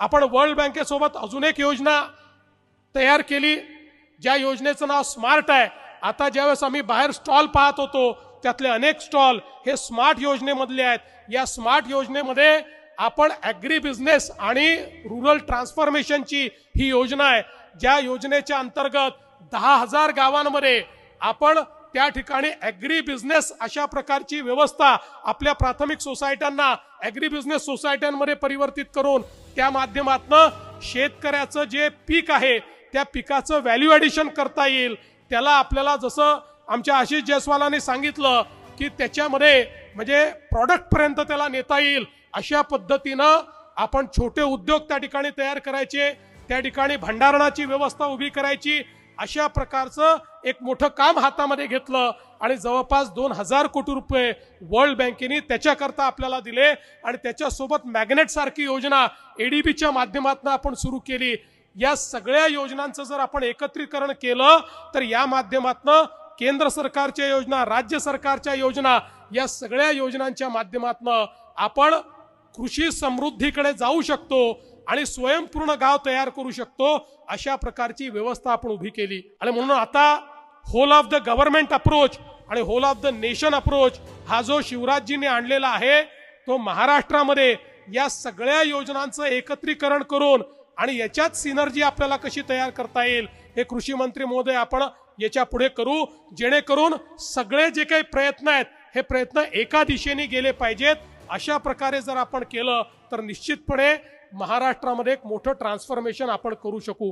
आपण वर्ल्ड बँकेसोबत अजून एक योजना तयार केली. ज्या योजनेचं नाव स्मार्ट आहे. आता ज्यावेळेस आम्ही बाहेर स्टॉल पाहत होतो त्यातले अनेक स्टॉल हे स्मार्ट योजनेमधले आहेत. या स्मार्ट योजनेमध्ये आपण ॲग्री बिझनेस आणि रुरल ट्रान्सफॉर्मेशनची ही योजना आहे. ज्या योजनेच्या अंतर्गत दहा हजार गावांमध्ये आपण त्या ठिकाणी ॲग्री बिझनेस अशा प्रकारची व्यवस्था आपल्या प्राथमिक सोसायट्यांना ॲग्री बिझनेस सोसायट्यांमध्ये परिवर्तित करून त्या माध्यमातनं शेतकऱ्याचं जे पीक आहे त्या पिकाचं व्हॅल्यू ॲडिशन करता येईल. त्याला आपल्याला जसं आमच्या आशिष जयस्वालांनी सांगितलं की त्याच्यामध्ये म्हणजे प्रॉडक्टपर्यंत त्याला नेता येईल अशा पद्धतीनं आपण छोटे उद्योग त्या ठिकाणी तयार करायचे त्या ठिकाणी भंडारणाची व्यवस्था उभी करायची अशा प्रकारचं एक मोठं काम हातामध्ये घेतलं आणि जवळपास दोन हजार कोटी रुपये वर्ल्ड बँकेने त्याच्याकरता आपल्याला दिले आणि त्याच्यासोबत मॅग्नेटसारखी योजना एडीबीच्या माध्यमातून आपण सुरू केली. या सगळ्या योजनांचं जर आपण एकत्रीकरण केलं तर या माध्यमातनं केंद्र सरकारच्या योजना राज्य सरकारच्या योजना या सगळ्या योजनांच्या माध्यमातनं आपण कृषी समृद्धीकडे जाऊ शकतो. आणि स्वयंपूर्ण गाव तयार करू शकतो अशा प्रकारची व्यवस्था आपण उभी केली. आणि म्हणून आता whole of the government approach आणि whole of the nation approach हा जो शिवराजजींनी आणलेला आहे तो महाराष्ट्रामध्ये या सगळ्या योजनांचं एकत्रीकरण करून आणि याच्यात सिनर्जी आपल्याला कशी तयार करता येईल हे कृषी मंत्री महोदय आपण याच्यापुढे करू. जेणेकरून सगळे जे काही प्रयत्न आहेत हे प्रयत्न एका दिशेने गेले पाहिजेत. अशा प्रकारे जर आपण केलं तर निश्चितपणे महाराष्ट्रामध्ये एक मोठं ट्रान्सफॉर्मेशन आपण करू शकू.